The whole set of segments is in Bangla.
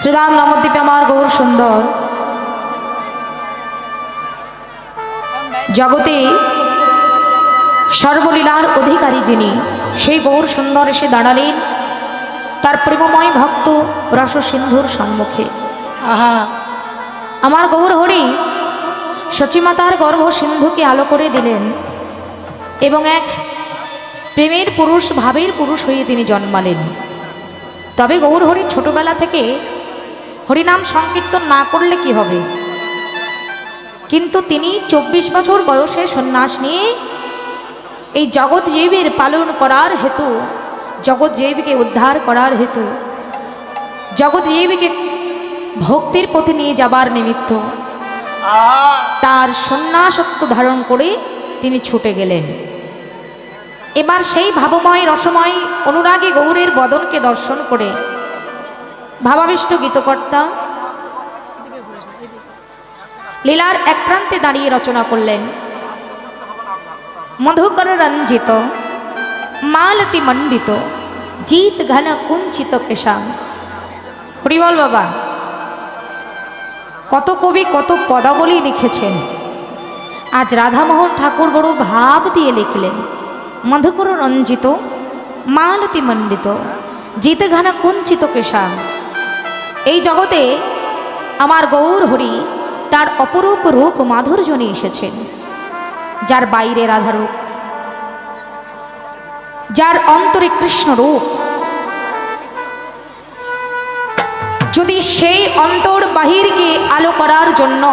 শ্রীরাম নবদ্বীপে আমার গৌর সুন্দর। জগতে সর্বলীলার অধিকারী যিনি সেই গৌর সুন্দর এসে দাঁড়ালেন। তার প্রেমময় ভক্ত রস সিন্ধুর সম্মুখে। আহা। আমার গৌর হরি সচিমাতার গর্ভ সিন্ধুকে আলো করে দিলেন এবং এক প্রেমের পুরুষ ভাবের পুরুষ হয়ে তিনি জন্মালেন। তবে গৌর হরি ছোটবেলা থেকে হরিনাম সংকীর্তন না করলে কি হবে? কিন্তু তিনি চব্বিশ বছর বয়সে সন্ন্যাস নিয়ে এই জগৎ জীবের পালন করার হেতু জগৎ জীবকে উদ্ধার করার হেতু জগৎ জীবকে ভক্তির পথে নিয়ে যাবার নিমিত্ত তার সন্ন্যাসত্ব ধারণ করে তিনি ছুটে গেলেন। এবার সেই ভাবময় রসময় অনুরাগী গৌরের বদনকে দর্শন করে ভাবাবিষ্ট গীতকর্তা লীলার এক প্রান্তে দাঁড়িয়ে রচনা করলেন মধুকর রঞ্জিত মালতি মণ্ডিত জিত ঘন কুঞ্চিত কেশাম হরিবল বাবা, কত কবি কত পদাবলী লিখেছেন। আজ রাধামোহন ঠাকুর বড় ভাব দিয়ে লিখলেন মধুকর রঞ্জিত মালতি মণ্ডিত জিতঘানা কুঞ্চিত কেশাম এই জগতে আমার গৌর হরি তার অপরূপ রূপ মাধুর্য নিয়ে এসেছেন। যার বাইরে রাধারূপ যার অন্তরে কৃষ্ণ রূপ, যদি সেই অন্তর বাহিরকে আলো করার জন্য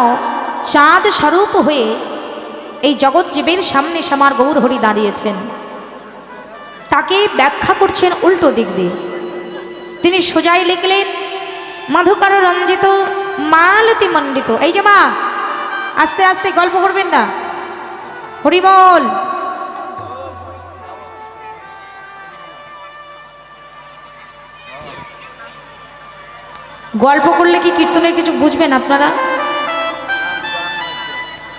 চাঁদ স্বরূপ হয়ে এই জগৎ জীবের সামনে সামার গৌর হরি দাঁড়িয়েছেন, তাকে ব্যাখ্যা করছেন উল্টো দিক দিয়ে। তিনি সোজাই লিখলেন মধুকর রঞ্জিত, মালতি মণ্ডিত। এই যে মা, আস্তে আস্তে গল্প করবেন না। হরিবল গল্প করলে কি কীর্তনের কিছু বুঝবেন আপনারা?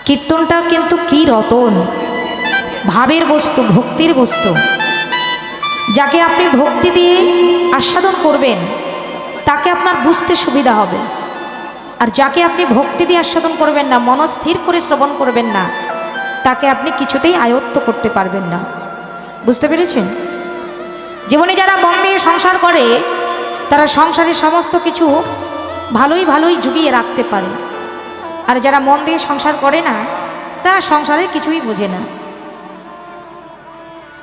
কীর্তনটা কিন্তু কি রতন। ভাবের বস্তু, ভক্তির বস্তু। যাকে আপনি ভক্তি দিয়ে আস্বাদন করবেন তাকে আপনার বুঝতে সুবিধা হবে। আর যাকে আপনি ভক্তি দিয়ে আস্বাদন করবেন না মনস্থির করে শ্রবণ করবেন না, তাকে আপনি কিছুতেই আয়ত্ত করতে পারবেন না। বুঝতে পেরেছেন? জীবনে যারা মন দিয়ে সংসার করে, তারা সংসারের সমস্ত কিছু ভালোই ভালোই জুগিয়ে রাখতে পারে। আর যারা মন দিয়ে সংসার করে না, তারা সংসারের কিছুই বোঝে না।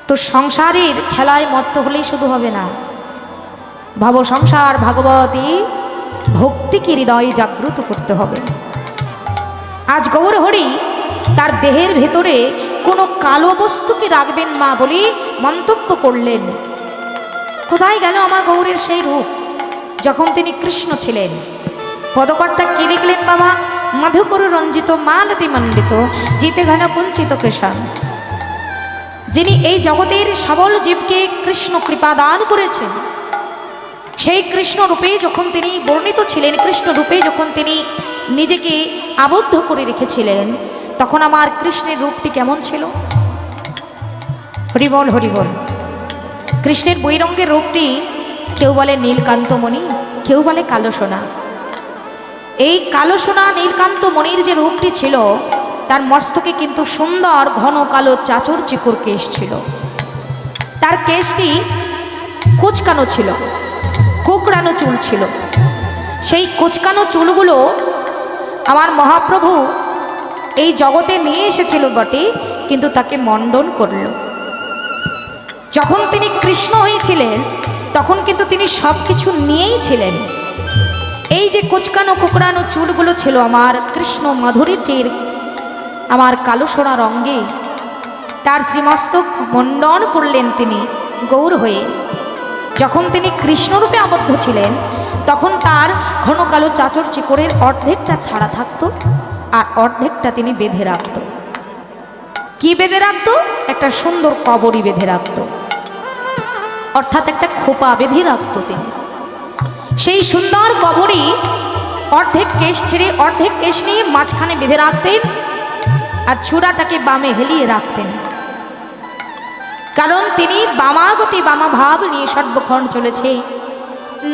তো সংসারের খেলায় মত্ত হলেই শুধু হবে না। ভব সংসার ভাগবতী, ভক্তিকে হৃদয়ে জাগ্রত করতে হবে। আজ গৌর হরি তার দেহের ভেতরে কোনো কালো বস্তুকে রাখবেন মা বলে মন্তব্য করলেন। কোথায় গেল আমার গৌরের সেই রূপ? যখন তিনি কৃষ্ণ ছিলেন। পদকর্তা কি লিখলেন বাবা? মধুকর রঞ্জিত, মালতি মণ্ডিত, জিতে ঘন কুঞ্চিত কৃষাণ। যিনি এই জগতের সবল জীবকে কৃষ্ণ কৃপা দান করেছেন সেই কৃষ্ণ রূপে যখন তিনি বর্ণিত ছিলেন, কৃষ্ণ রূপে যখন তিনি নিজেকে আবদ্ধ করে রেখেছিলেন, তখন আমার কৃষ্ণের রূপটি কেমন ছিল? হরিবল হরিবল কৃষ্ণের বৈরঙ্গের রূপটি কেউ বলে নীলকান্তমণি, কেউ বলে কালো সোনা। এই কালো সোনা নীলকান্ত মণির যে রূপটি ছিল, তার মস্তকে কিন্তু সুন্দর ঘন কালো চাচর চিকুর কেশ ছিল। তার কেশটি কুচকানো ছিল। কোকড়ানো চুল ছিল। সেই কুচকানো চুলগুলো আমার মহাপ্রভু এই জগতে নিয়ে এসেছিল বটে, কিন্তু তাকে মণ্ডন করল। যখন তিনি কৃষ্ণ হয়েছিলেন, তখন কিন্তু তিনি সব কিছু নিয়েই ছিলেন। এই যে কোচকানো কোকড়ানো চুলগুলো ছিল আমার কৃষ্ণ মাধুরীটির, আমার কালো সোনা রঙ্গে তার শ্রীমস্তক মণ্ডন করলেন তিনি গৌর হয়ে। যখন তিনি কৃষ্ণরূপে আবদ্ধ ছিলেন, তখন তার ঘন কালো চাচর চিকরের অর্ধেকটা ছাড়া থাকত আর অর্ধেকটা তিনি বেঁধে রাখত। কি বেঁধে রাখত? একটা সুন্দর কবরই বেঁধে রাখত। অর্থাৎ একটা খোপা বেঁধে রাখত তিনি। সেই সুন্দর কবরই অর্ধেক কেশ ছেড়ে, অর্ধেক কেশ নিয়ে মাঝখানে বেঁধে রাখতেন আর চূড়াটাকে বামে হেলিয়ে রাখতেন। কারণ তিনি বামাগতি বামা ভাব নিয়ে সর্বক্ষণ চলেছে।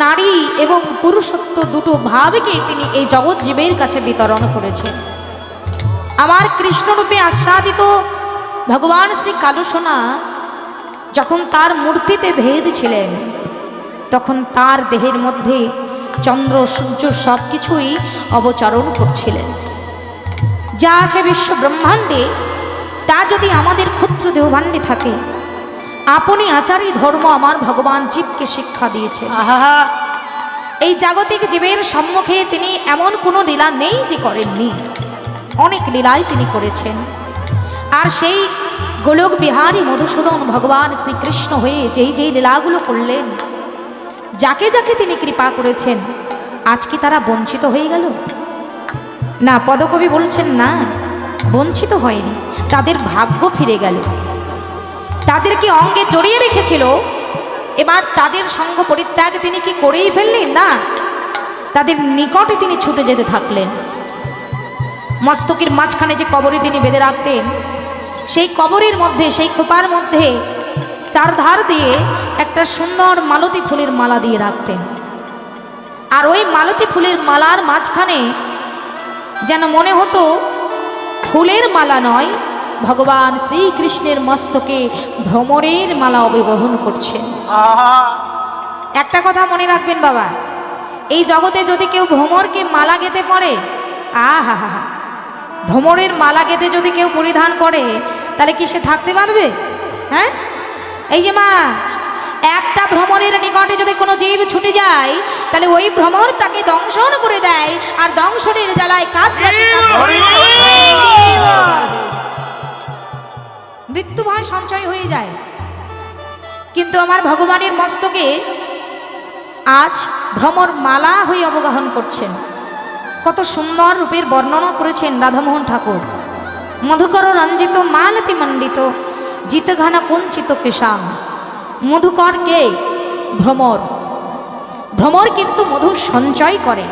নারী এবং পুরুষত্ব দুটো ভাবকে তিনি এই জগৎ জীবের কাছে বিতরণ করেছেন। আমার কৃষ্ণরূপে আস্বাদিত ভগবান শ্রী কালুসোনা যখন তার মূর্তিতে ভেদ ছিলেন, তখন তার দেহের মধ্যে চন্দ্র, সূর্য সব কিছুই অবচরণ করছিলেন। যা আছে বিশ্ব ব্রহ্মাণ্ডে, তা যদি আমাদের ক্ষুদ্র দেহভাণ্ডে থাকে আপনি আচারই ধর্ম আমার ভগবান জীবকে শিক্ষা দিয়েছে এই জাগতিক জীবের সম্মুখে তিনি এমন কোনো লীলা নেই যে করেননি। অনেক লীলাই তিনি করেছেন। আর সেই গোলক বিহারী মধুসূদন ভগবান শ্রীকৃষ্ণ হয়ে যেই যেই লীলাগুলো করলেন যাকে যাকে তিনি কৃপা করেছেন আজ কি তারা বঞ্চিত হয়ে গেল? না পদকবি বলছেন না বঞ্চিত হয়নি তাদের ভাগ্য ফিরে গেল। তাদেরকে অঙ্গে জড়িয়ে রেখেছিল। এবার তাদের সঙ্গ পরিত্যাগ তিনি কি করেই ফেললেন? না, তাদের নিকটে তিনি ছুটে যেতে থাকলেন। মস্তকের মাঝখানে যে কবরে তিনি বেঁধে রাখতেন, সেই কবরের মধ্যে, সেই খোপার মধ্যে চারধার দিয়ে একটা সুন্দর মালতী ফুলের মালা দিয়ে রাখতেন। আর ওই মালতী ফুলের মালার মাঝখানে যেন মনে হতো, ফুলের মালা নয় ভগবান শ্রীকৃষ্ণের মস্তকে ভ্রমরের মালা অবগ্রহণ করছেন। একটা কথা মনে রাখবেন বাবা এই জগতে যদি কেউ ভ্রমরকে মালা গেতে পড়ে আহা হা হা ভ্রমরের মালা গেতে যদি কেউ পরিধান করে তাহলে কি সে থাকতে পারবে? হ্যাঁ? এই যে মা একটা ভ্রমণের নিকটে যদি কোনো জীব ছুটে যায় তাহলে ওই ভ্রমর তাকে দংশন করে দেয় আর দংশনের জ্বালায় কাতরাতে ভয় সঞ্চয় হয়ে যায়। কিন্তু আমার ভগবানের মস্তকে আজ ভ্রমর মালা হয়ে অবগাহন করছেন। কত সুন্দর রূপের বর্ণনা করেছেন রাধামোহন ঠাকুর। মধুকর রঞ্জিত, মালতি মণ্ডিত, জিতঘানা কঞ্চিত কেশাম মধুকর কে? ভ্রমর। ভ্রমর কিন্তু মধু সঞ্চয় করে।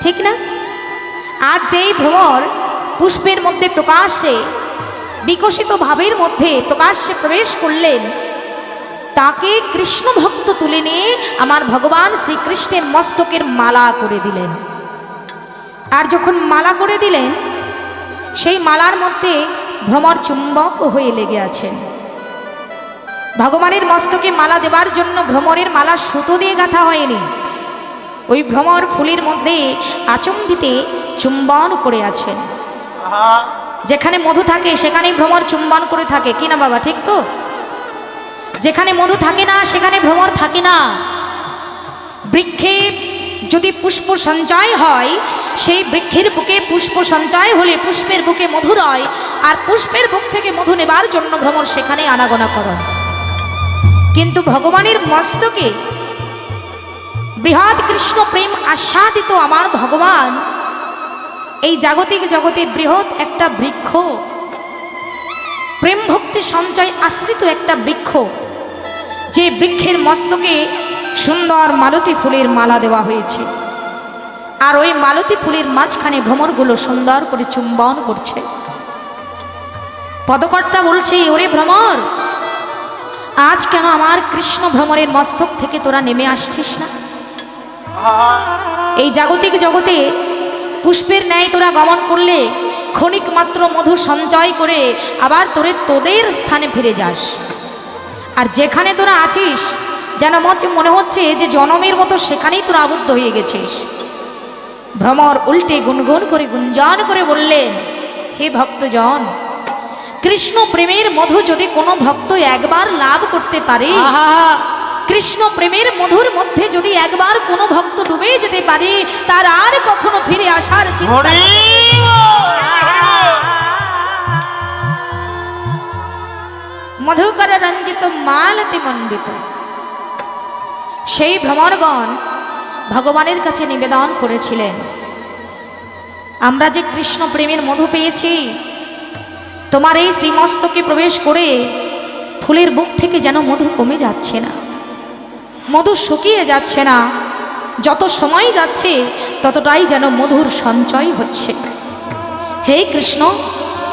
ঠিক না? আজ যেই ভ্রমর পুষ্পের মধ্যে প্রকাশ্যে বিকশিত ভাবের মধ্যে প্রকাশ্যে প্রবেশ করলেন। তাকে কৃষ্ণ ভক্ত তুলে নিয়ে আমার ভগবান শ্রীকৃষ্ণের মস্তকের মালা করে দিলেন। আর যখন মালা করে দিলেন, সেই মালার মধ্যে ভ্রমর চুম্বক হয়ে লেগে আছেন ভগবানের মস্তকে মালা দেবার জন্য ভ্রমরের মালা সুতো দিয়ে গাঁথা হয়নি। ওই ভ্রমর ফুলের মধ্যে আচম্বিতে চুম্বন করে আছেন। যেখানে মধু থাকে, সেখানেই ভ্রমর চুম্বন করে থাকে। কি না বাবা, ঠিক তো? যেখানে মধু থাকে না, সেখানে ভ্রমর থাকে না। বৃক্ষে যদি পুষ্প সঞ্চয় হয়, সেই বৃক্ষের বুকে পুষ্প সঞ্চয় হলে পুষ্পের বুকে মধু রয়, আর পুষ্পের বুক থেকে মধু নেবার জন্য ভ্রমর সেখানে আনাগোনা করন। কিন্তু ভগবানের মস্তকে বৃহৎ কৃষ্ণ প্রেম আস্বাদিত আমার ভগবান এই জাগতিক জগতে বৃহৎ একটা বৃক্ষ। প্রেম ভক্তি সঞ্চয় আশ্রিত একটা বৃক্ষ। যে বৃক্ষের মস্তকে সুন্দর মালতী ফুলের মালা দেওয়া হয়েছে। আর ওই মালতী ফুলের মাঝখানে ভ্রমরগুলো সুন্দর করে চুম্বন করছে। পদকর্তা বলছে, ওরে ভ্রমর, আজ কেন আমার কৃষ্ণ ভ্রমরের মস্তক থেকে তোরা নেমে আসছিস না? এই জাগতিক জগতে পুষ্পের ন্যায় তোরা গমন করলে, ক্ষণিক মাত্র মধু সঞ্চয় করে আবার তোরে তোদের স্থানে ফিরে যাস। আর যেখানে তোরা আছিস, যেন মনে হচ্ছে যে জনমের মতো সেখানেই তোরা আবদ্ধ হয়ে গেছিস। ভ্রমর উল্টে গুনগুন করে গুঞ্জন করে বললেন, হে ভক্তজন, কৃষ্ণ প্রেমের মধু যদি কোনো ভক্ত একবার লাভ করতে পারে কৃষ্ণ প্রেমের মধুর মধ্যে যদি একবার কোনো ভক্ত ডুবে যেতে পারে তার আর কখনো ফিরে আসার চিন্তা মধুকর রঞ্জিত মালতি মণ্ডিত। সেই ভ্রমণগণ ভগবানের কাছে নিবেদন করেছিলেন আমরা যে কৃষ্ণ প্রেমের মধু পেয়েছি তোমার এই শ্রীমস্তকে প্রবেশ করে ফুলের বুক থেকে যেন মধু কমে যাচ্ছে না। মধু শুকিয়ে যাচ্ছে না। যত সময় যাচ্ছে ততটাই যেন মধুর সঞ্চয় হচ্ছে। হে কৃষ্ণ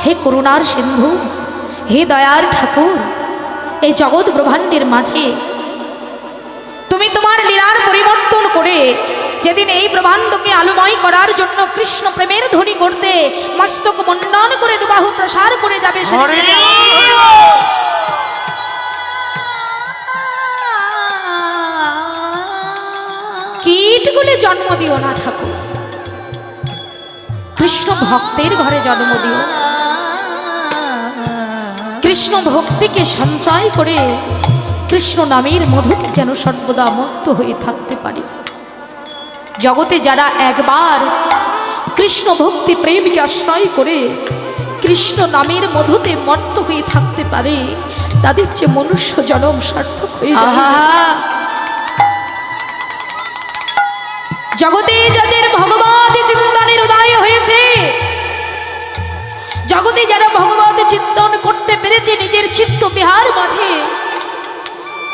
হে করুণার সিন্ধু হে দয়ার ঠাকুর এই জগৎ ব্রহ্মাণ্ডের মাঝে। তুমি তোমার লীলার পরিবর্তন করে যেদিন এই ব্রহ্মাণ্ডকে আলোময় করার জন্য কৃষ্ণ প্রেমের ধ্বনি করতে মস্তক মণ্ডন করে দুবাহু প্রসার করে যাবে সেদিন কীটগুলি জন্ম দিও না ঠাকুর। কৃষ্ণ ভক্তের ঘরে জন্ম দিও। কৃষ্ণ ভক্তিকে সঞ্চয় করে কৃষ্ণ নামের মধুতে যেন সর্বদা মুক্ত হয়ে থাকতে পারে। জগতে যারা একবার কৃষ্ণ ভক্তি প্রেমকে আশ্রয় করে কৃষ্ণ নামের মধুতে মত্ত হয়ে থাকতে পারে, তাদের যে মনুষ্য জনম সার্থক হয়ে যায় জগতে যাদের ভগবত চিন্তনের উদয় হয়েছে, জগতে যারা ভগবত চিন্তন করতে পেরেছে, নিজের চিত্ত বিহার মাঝে,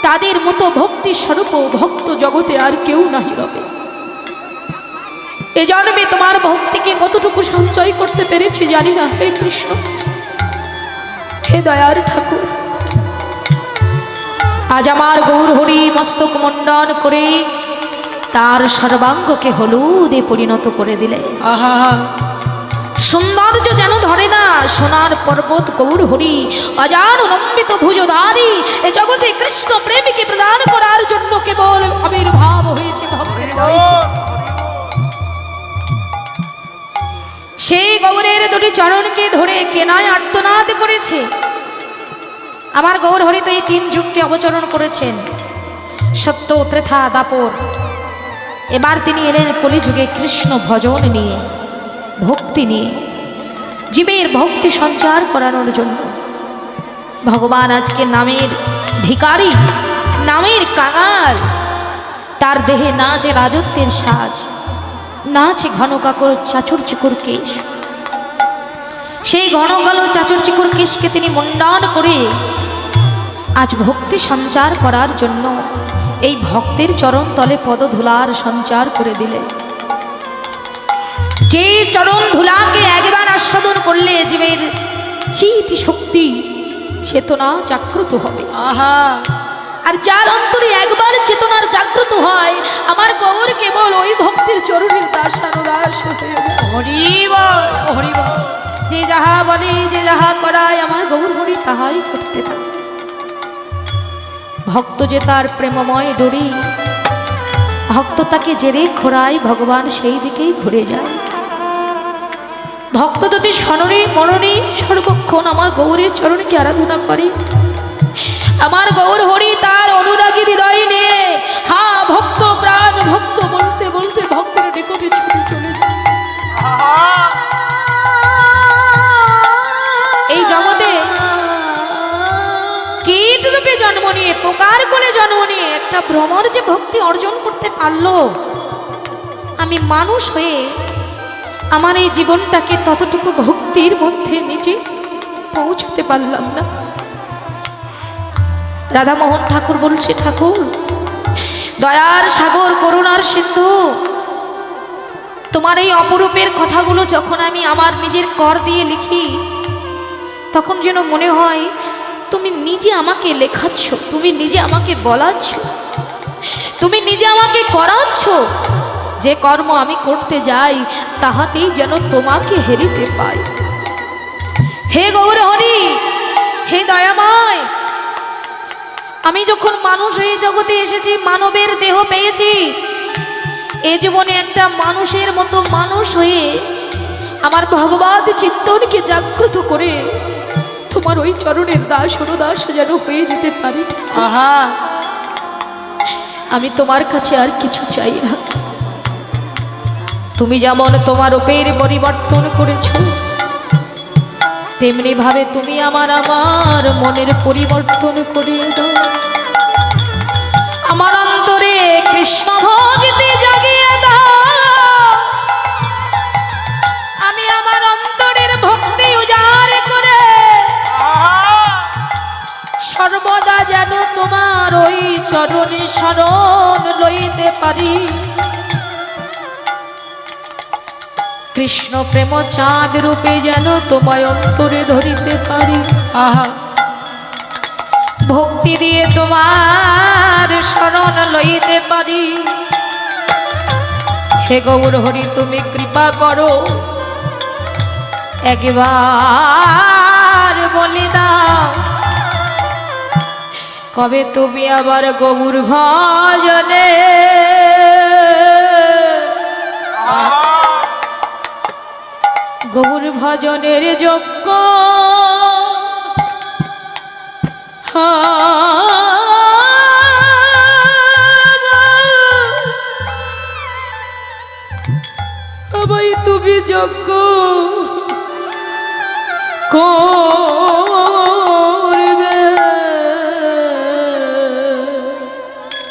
তাদের মতো ভক্তি স্বরূপ ভক্ত জগতে আর কেউ নাহি রবে। এ জন্মে তোমার ভক্তিকে কতটুকু সঞ্চয় করতে পেরেছি জানি না, হে কৃষ্ণ। হে দয়ার ঠাকুর। আজ আমার গৌর হরি মস্তক মণ্ডন করে তার সর্বাঙ্গকে হলুদে পরিণত করে দিলে। আহা। সৌন্দর্য যেন ধরে না সোনার পর্বত গৌর হরি অজান লম্বিত ভুজধারী এ জগতে কৃষ্ণ প্রেমীকে প্রদান করার জন্য কেবল আবির্ভাব হয়েছে ভক্তের সেই গৌরের দুটি চরণকে ধরে কেনায় আর্তনাদ করেছে। আমার গৌর হরি তো এই তিন যুগকে অবচরণ করেছেন। সত্য ত্রেথা দাপর। এবার তিনি এলেন কলিযুগে কৃষ্ণ ভজন নিয়ে, ভক্তি নিয়ে, জীবের ভক্তি সঞ্চার করানোর জন্য। ভগবান আজকে নামের ভিকারি নামের কাঙাল। তার দেহে না যে রাজত্বের সাজ না আছে ঘন কাকর চাচুর চিকুর কেশ। সেই ঘন কালো চাচুর চিকুর কেশকে তিনি মুন্ডন করে আজ ভক্তি সঞ্চার করার জন্য এই ভক্তের চরণ তলে পদধুলার সঞ্চার করে দিলে। যে চরণ ধুলাকে একবার আস্বাদন করলে জীবের চিত শক্তি চেতনা জাগ্রত হবে। আহা। আর যার অন্তরে একবার চেতনার জাগ্রত হয় আমার গৌর কেবল ওই ভক্তির চরণের দাস দাস যায়। যে যাহা বলে যে যাহা করায় আমার গৌর হরি তাহাই করতে থাকে। ভক্ত যে তার প্রেমময় ডরি, ভক্ত তাকে জেরে ঘোরায় ভগবান সেই দিকেই ঘুরে যায়। ভক্ত যদি স্মরণে মরণে সর্বক্ষণ আমার গৌরের চরণকে আরাধনা করে, আমার গৌর হরি তার অনুরাগী হৃদয় নিয়ে, হা, ভক্ত প্রাণ, ভক্ত বলতে বলতে ভক্তের নিকটে ছুটে চলে যায়। জন্ম নিয়ে পোকার কোলে জন্ম নিয়ে একটা ভ্রমর যে ভক্তি অর্জন করতে পারল। আমি মানুষ হয়ে আমার এই জীবনটাকে ততটুকু ভক্তির মধ্যে নিজে পৌঁছতে পারলাম না। রাধামোহন ঠাকুর বলছে, ঠাকুর, দয়ার সাগর, করুণার সিন্ধু, তোমার এই অপরূপের কথাগুলো যখন আমি আমার নিজের কর দিয়ে লিখি, তখন যেন মনে হয় তুমি নিজে আমাকে লেখাচ্ছ, তুমি নিজে আমাকে বলাচ্ছ, তুমি নিজে আমাকে করাচ্ছ। যে কর্ম আমি করতে যাই, তাহাতেই যেন তোমাকে হেরিতে পাই। হে গৌর হরি হে দয়াময়, আমি যখন মানুষ হয়ে জগতে এসেছি, মানবের দেহ পেয়েছি, এ জীবনে একটা মানুষের মতো মানুষ হয়ে আমার ভগবত চিত্তনকে জাগ্রত করে তোমার ওই চরণের দাস দাস যেন হয়ে যেতে পারি। আমি তোমার কাছে আর কিছু চাই না। তুমি যেমন তোমার রূপের পরিবর্তন করেছ তেমনি ভাবে তুমি আমার আমার মনের পরিবর্তন করে দাও। আমার অন্তরে কৃষ্ণ চরণে শরণ লইতে পারি। কৃষ্ণ প্রেম চাঁদ রূপে যেন তোমায় অন্তরে ধরিতে পারি। আহা। ভক্তি দিয়ে তোমার শরণ লইতে পারি। হে গৌর হরি তুমি কৃপা করো। একবার বলি দাও কবে তুমি আবার গৌর ভজনে? গৌর ভজনের আমায় তুমি যোগ্য করবে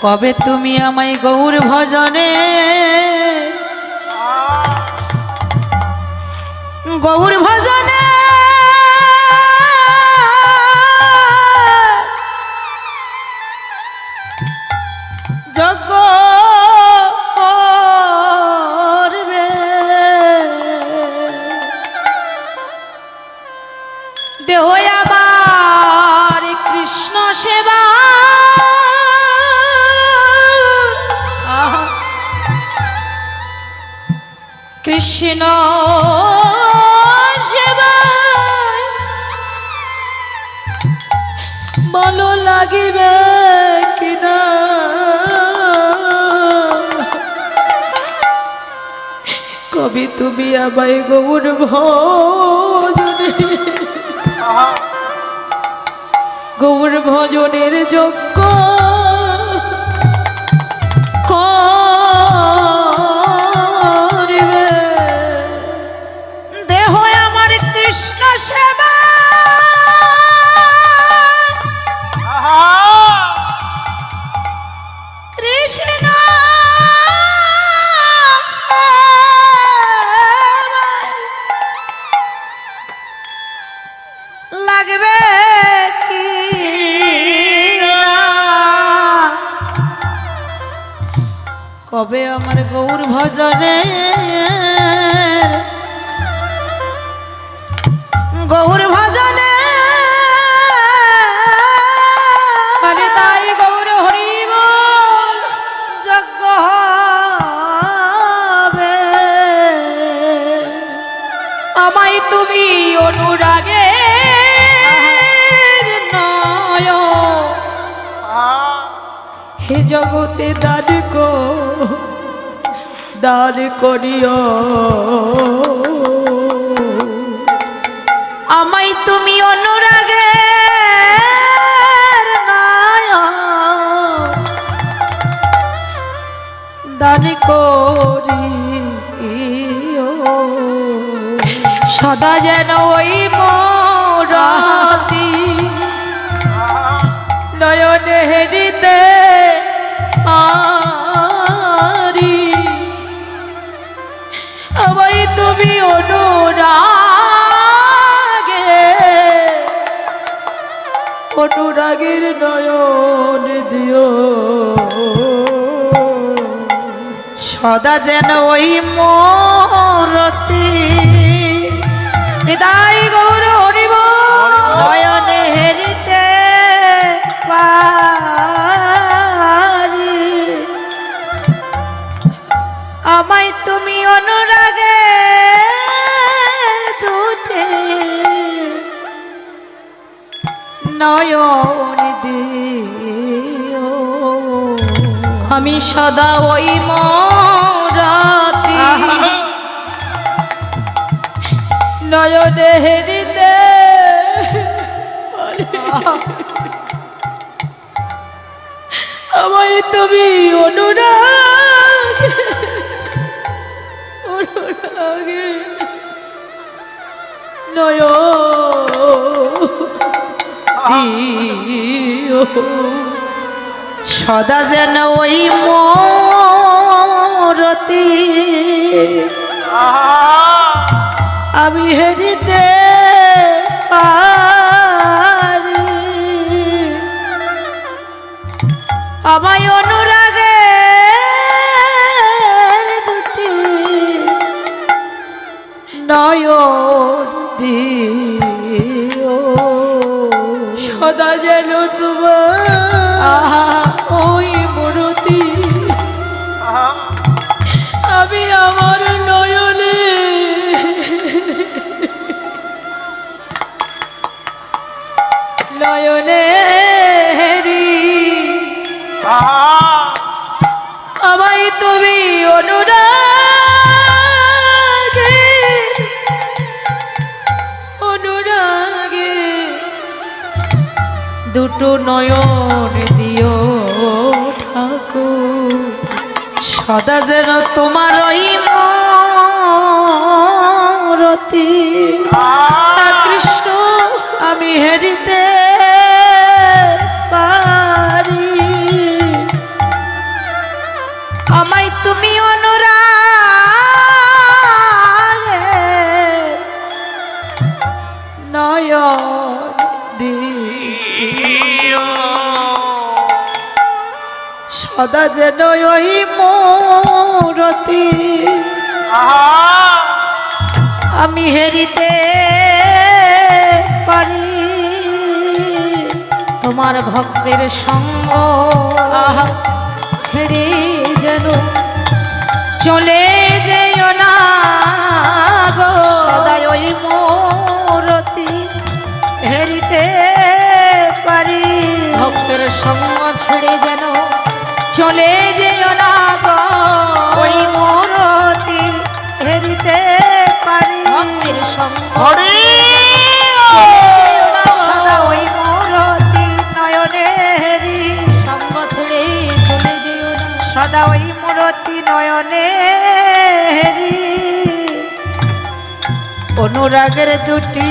কবে তুমি আমায় গৌর ভজনে? গৌর ভজনে তুমি আমায় গৌর ভজনে। গৌর ভজনের যোগ্য দেহ আমার কৃষ্ণ সেবা গৌর ভজনে। গৌর ভজনে। আরে তাই গৌর হরি বল যজ্ঞ হবে। আমায় তুমি অনুরাগে। নয়। হে জগতে কো দান করিও। আমায় তুমি অনুরাগে দান করি সদা যেন ওই মরতি নয়নে হেরিতে আরি অনুরাগের নয়ন দিও। সদা যেন ওই মরতি দিদাই গৌর আমি সদা ওই মরাতি। নয়নে হেরিতে। আমায় তুমি অনুরাগ অনুরাগে নয় সদা যেন ওই মোরতি। আমি হেরিতে আমায় অনুরাগে দুটি নয়ন দিও। সদা যেন তোমার ওই আমি আমার নয়নে। নয়নে আমায় তুমি অনুরাগ দুটো নয়ন দিও ঠাকুর। সদা যেন তোমার ওই আহা কৃষ্ণ, আমি হেরিতে পারি। আমায় তুমি অনুরাগে সদা যেন ওই মূরতি। আহা! আমি হেরিতে পারি। তোমার ভক্তের সঙ্গ ছেড়ে যেন চলে যেও না গো। সদাই ওই মূরতি হেরিতে পারি। ভক্তের সঙ্গ ছেড়ে যেন চলে যেও না গো। ওই মূরতি হেরিতে পারি। ভক্তের সঙ্গ। সদা ওই মূরতি নয়নে হেরি। সঙ্গ ছেড়ে চলে যেও না। সদা ওই মূরতি নয়নে হেরি। অনুরাগের দুটি